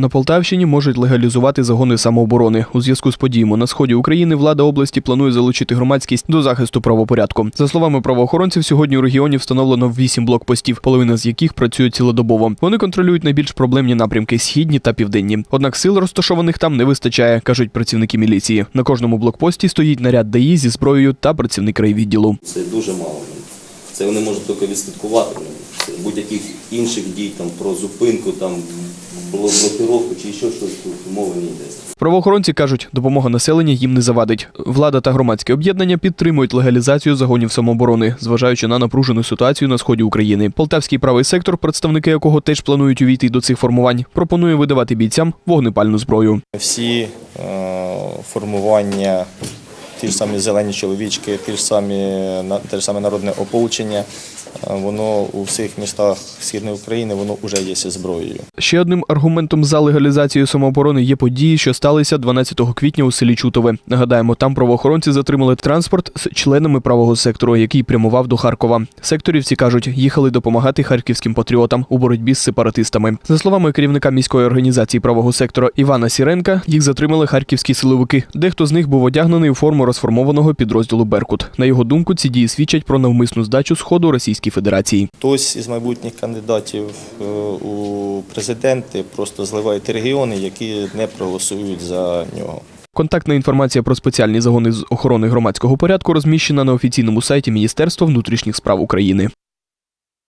На Полтавщині можуть легалізувати загони самооборони. У зв'язку з подіями на сході України влада області планує залучити громадськість до захисту правопорядку. За словами правоохоронців, сьогодні у регіоні встановлено вісім блокпостів, половина з яких працює цілодобово. Вони контролюють найбільш проблемні напрямки східні та південні. Однак сил розташованих там не вистачає, кажуть працівники міліції. На кожному блокпості стоїть наряд ДАІ зі зброєю та працівник райвідділу. Це дуже мало. Це вони можуть тільки відслідкувати. Будь-яких інших дій там, про зупинку, там, блокировку чи ще щось тут мови не йде. Правоохоронці кажуть, допомога населення їм не завадить. Влада та громадське об'єднання підтримують легалізацію загонів самооборони, зважаючи на напружену ситуацію на сході України. Полтавський правий сектор, представники якого теж планують увійти до цих формувань, пропонує видавати бійцям вогнепальну зброю. Всі е, формування, ті ж самі зелені чоловічки, ті ж самі, те ж саме народне ополчення, е, воно у всіх містах Східної України воно вже є зброєю. Ще одним аргументом за легалізацію самооборони є події, що сталися 12 квітня у селі Чутове. Нагадаємо, там правоохоронці затримали транспорт з членами правого сектору, який прямував до Харкова. Секторівці кажуть, їхали допомагати харківським патріотам у боротьбі з сепаратистами. За словами керівника міської організації правого сектора Івана Сіренка, їх затримали харківські силовики. Дехто з них був одягнений у форму розформованого підрозділу Беркут. На його думку, ці дії свідчать про навмисну здачу сходу Російській Федерації. Хтось із майбутніх кандидатів е, у президенти просто зливають регіони, які не проголосують за нього. Контактна інформація про спеціальні загони з охорони громадського порядку розміщена на офіційному сайті Міністерства внутрішніх справ України.